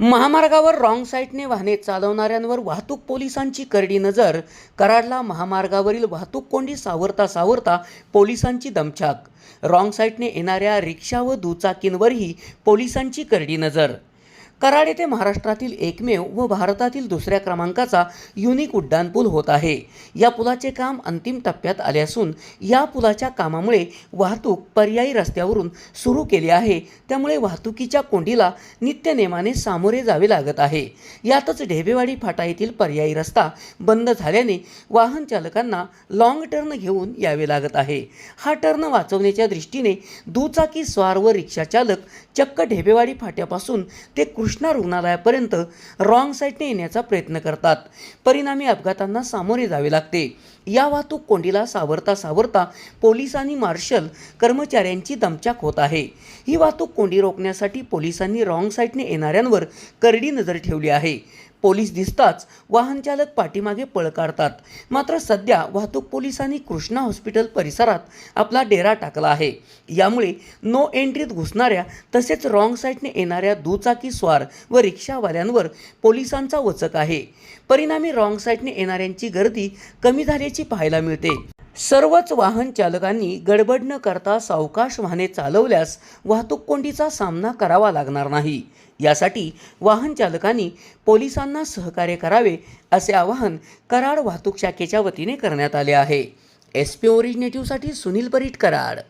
महामार्गावर रॉंग साईडने वाहने चालवणाऱ्यांवर वाहतूक पोलिसांची करडी नजर. कराडला महामार्गावरील वाहतूक कोंडी सावरता सावरता पोलिसांची दमछाक. रॉंग साईडने येणाऱ्या रिक्षा व दुचाकींवरही पोलिसांची करडी नजर. कराड येथे महाराष्ट्रातील एकमेव व भारतातील दुसऱ्या क्रमांकाचा युनिक उड्डाणपूल होत आहे. या पुलाचे काम अंतिम टप्प्यात आले असून या पुलाच्या कामामुळे वाहतूक पर्यायी रस्त्यावरून सुरू केली आहे. त्यामुळे वाहतुकीच्या कोंडीला नित्यनेमाने सामोरे जावे लागत आहे. यातच ढेबेवाडी फाटा येथील पर्यायी रस्ता बंद झाल्याने वाहन चालकांना लॉंग टर्न घेऊन यावे लागत आहे. हा टर्न वाचवण्याच्या दृष्टीने दुचाकी स्वार व रिक्षा चालक चक्क ढेबेवाडी फाट्यापासून ते कृष्णा रुग्णालयापर्यंत रॉंग साईडने येण्याचा प्रयत्न करतात. परिणामी अपघातांना सामोरे जावे लागते. या वाहतूक कोंडीला सावरता सावरता पोलीस आणि मार्शल कर्मचाऱ्यांची दमचाक होत आहे. ही वाहतूक कोंडी रोखण्यासाठी पोलिसांनी रॉंग साईडने येणाऱ्यांवर करडी नजर ठेवली आहे. पोलीस दिसताच वाहनचालक पाठीमागे पळ काढतात. मात्र सध्या वाहतूक पोलिसांनी कृष्णा हॉस्पिटल परिसरात आपला डेरा टाकला आहे. यामुळे नो एंट्रीत घुसणाऱ्या तसेच रॉंग साईडने येणाऱ्या दुचाकी स्वार व रिक्षावाल्यांवर पोलिसांचा वचक आहे. परिणामी रॉंग साईडने येणाऱ्यांची गर्दी कमी झाल्याची पाहायला मिळते. सर्वच वाहन चालकांनी गडबड न करता सावकाश वाहने चालवल्यास वाहतूक कोंडीचा सामना करावा लागणार नाही. यासाठी वाहन चालकांनी पोलिसांना सहकार्य करावे असे आवाहन कराड वाहतूक शाखेच्या वतीने करण्यात आले आहे. एस पी ओरिजिनेटिव्हसाठी सुनील परीट कराड.